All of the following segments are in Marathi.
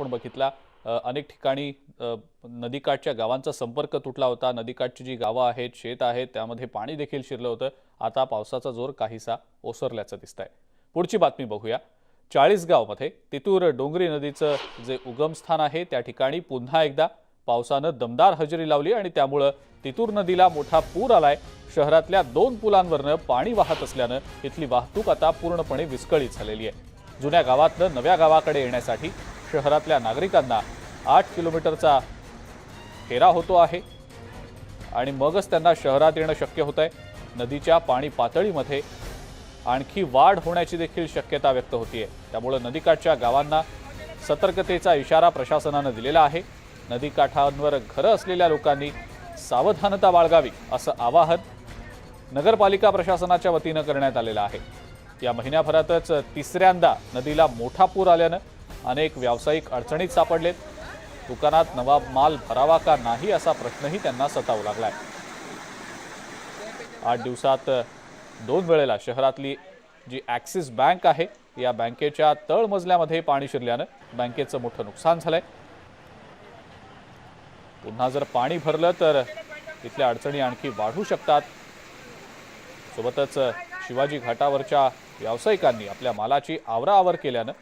आपण बघितला अनेक ठिकाणी नदीकाठच्या गावांचा संपर्क तुटला होता. नदीकाठची जी गावं आहेत शेत आहेत त्यामध्ये पाणी देखील शिरलं होतं. आता पावसाचा जोर काहीसा ओसरल्याचं दिसत आहे पुढची बातमी बघूया. चाळीसगावमध्ये तितूर डोंगरी नदीचं जे उगमस्थान आहे त्या ठिकाणी पुन्हा एकदा पावसानं दमदार हजेरी लावली आणि त्यामुळं तितूर नदीला मोठा पूर आलाय. शहरातल्या दोन पुलांवरनं पाणी वाहत असल्यानं इथली वाहतूक आता पूर्णपणे विस्कळीत झालेली आहे. जुन्या गावातनं नव्या गावाकडे येण्यासाठी शहरातल्या नागरिकांना आठ किलोमीटरचा फेरा होतो आहे. आणि मगच त्यांना शहरात येणं शक्य होत आहे नदीच्या पाणी पातळीमध्ये आणखी वाढ होण्याची देखील शक्यता व्यक्त होतीये. त्यामुळं नदीकाठच्या गावांना सतर्कतेचा इशारा प्रशासनानं दिलेला आहे. नदीकाठांवर घरं असलेल्या लोकांनी सावधानता बाळगावी असं आवाहन नगरपालिका प्रशासनाच्या वतीनं करण्यात आलेलं आहे. या महिन्याभरातच तिसऱ्यांदा नदीला मोठा पूर आल्यानं अनेक व्यावसायिक अडचणीत सापडलेत. दुकानात नवा माल भरावा का नाही असा प्रश्नही त्यांना सतावू लागलाय. आठ दिवसात दोन वेळेला शहरातली जी ॲक्सिस बँक आहे या बँकेच्या तळमजल्यामध्ये पाणी शिरल्यानं बँकेचं मोठं नुकसान झालंय. पुन्हा जर पाणी भरलं तर इथल्या अडचणी आणखी वाढू शकतात. सोबतच शिवाजी घाटावरच्या व्यावसायिकांनी आपल्या मालाची आवराआवर केल्यानं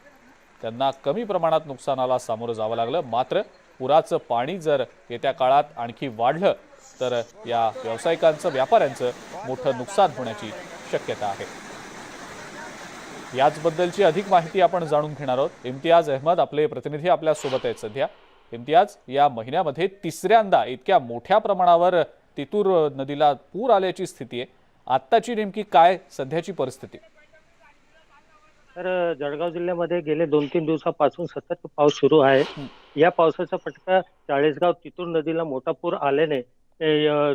त्यांना कमी प्रमाणात नुकसानाला सामोरं जावं लागलं. मात्र पुराचं पाणी जर येत्या काळात आणखी वाढलं तर या व्यावसायिकांचं व्यापाऱ्यांचं मोठं नुकसान होण्याची शक्यता आहे. याचबद्दलची अधिक माहिती आपण जाणून घेणार आहोत. इम्तियाज अहमद आपले प्रतिनिधी आपल्यासोबत आहेत सध्या. इम्तियाज या महिन्यामध्ये तिसऱ्यांदा इतक्या मोठ्या प्रमाणावर तितूर नदीला पूर आल्याची स्थिती आहे. आत्ताची नेमकी काय सध्याची परिस्थिती? तर जळगाव जिल्ह्यामध्ये गेले दोन तीन दिवसापासून सतत पाऊस सुरू आहे. या पावसाचा फटका चाळीसगाव तितूर नदीला मोठा पूर आल्याने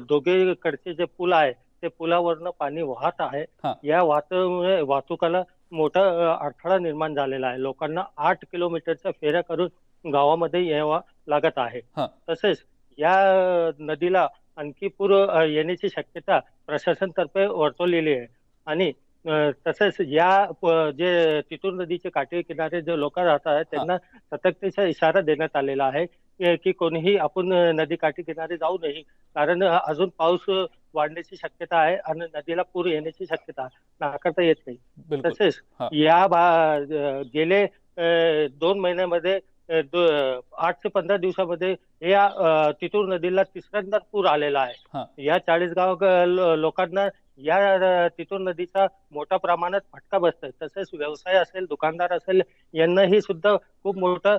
दोघेकडचे जे पूल आहे ते पुलावरनं पाणी वाहत आहे. या वाहतुमुळे वाहतुकाला मोठा अडथळा निर्माण झालेला आहे लोकांना आठ किलोमीटरच्या फेऱ्या करून गावामध्ये यावं लागत आहे. तसेच या नदीला आणखी पूर येण्याची शक्यता प्रशासनतर्फे वर्तवलेली आहे आणि तसेच या जे तितूर नदीचे काठी किनारे जे लोक राहतात त्यांना सतर्कतेचा इशारा देण्यात आलेला आहे की- कोणीही आपण नदी काठी किनारे जाऊ नये. कारण अजून पाऊस वाढण्याची शक्यता आहे आणि नदीला पूर येण्याची शक्यता नाकारता येत नाही. तसेच. या गेले दोन महिन्यामध्ये आठ ते पंधरा दिवसामध्ये या तितूर नदीला तिसऱ्यांदा पूर आलेला. आहे. या चाळीसगाव ग- लो- लोकांना या तितूर नदीचा मोठ्या प्रमाणात फटका बसतोय. तसेच व्यवसाय असेल दुकानदार असेल यांनाही सुद्धा खूप मोठा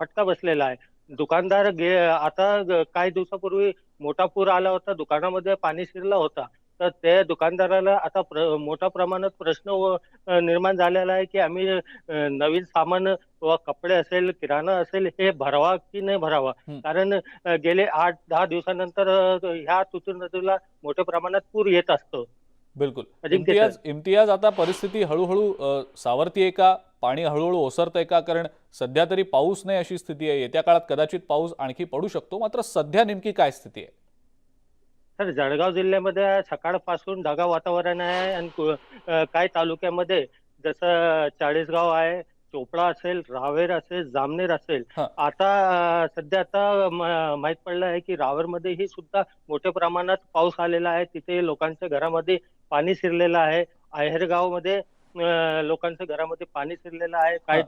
फटका बसलेला आहे. दुकानदार गे आता काही दिवसापूर्वी मोठा पूर आला होता. दुकानामध्ये पाणी शिरला होता. तर त्या दुकानदाराला आता प्र, मोठ्या प्रमाणात प्रश्न निर्माण झालेला आहे की आम्ही नवीन सामान व कपडे असेल किराणा असेल हे भरावा की नाही भरावा. कारण गेले आठ दहा दिवसानंतर ह्या तुतूर नदीला मोठ्या प्रमाणात पूर येत असतो. बिलकुल. इम्तियाज इम्तियाज आता परिस्थिती हळूहळू सावरतीये का? पाणी हळूहळू ओसरतंय का? कारण सध्या तरी पाऊस नाही अशी स्थिती आहे. येत्या काळात कदाचित पाऊस आणखी पडू शकतो. मात्र सध्या नेमकी काय स्थिती आहे? तर जळगाव जिल्ह्यामध्ये सकाळपासून ढगाळ वातावरण आहे आणि काही तालुक्यामध्ये जसं चाळीसगाव आहे चोपडा असेल रावेर असेल जामनेर असेल. आता सध्या आता माहीत पडलं आहे की रावेरमध्येही सुद्धा मोठ्या प्रमाणात पाऊस आलेला आहे. तिथे लोकांच्या घरामध्ये पाणी शिरलेलं आहे. आहेरगावमध्ये अ, लोकांच्या घरामध्ये पाणी शिरलेलं आहे. काही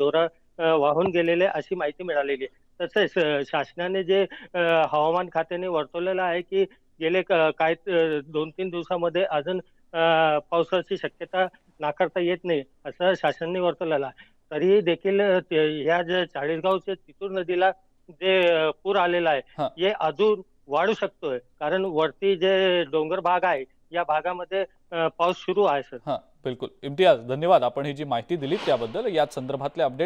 अ, वाहून गेलेले अशी माहिती मिळालेली आहे. तसेच शासनाने जे हवामान खात्याने वर्तवलेलं आहे की गेले क- काही अ, दोन तीन दिवसामध्ये अजून पावसाची शक्यता नाकारता येत नाही असं शासनाने वर्तवलेलं तरीही देखील ह्या जे चाळीसगावच्या तितूर नदीला जे पूर आलेला आहे हा. अजून वाढू शकतोय. कारण वरती जे डोंगर भाग आहे या भागामध्ये पाऊस सुरू आहे सर. हां बिलकुल. इम्तियाज धन्यवाद. आपण ही जी माहिती दिली त्याबद्दल याच संदर्भातले अपडेट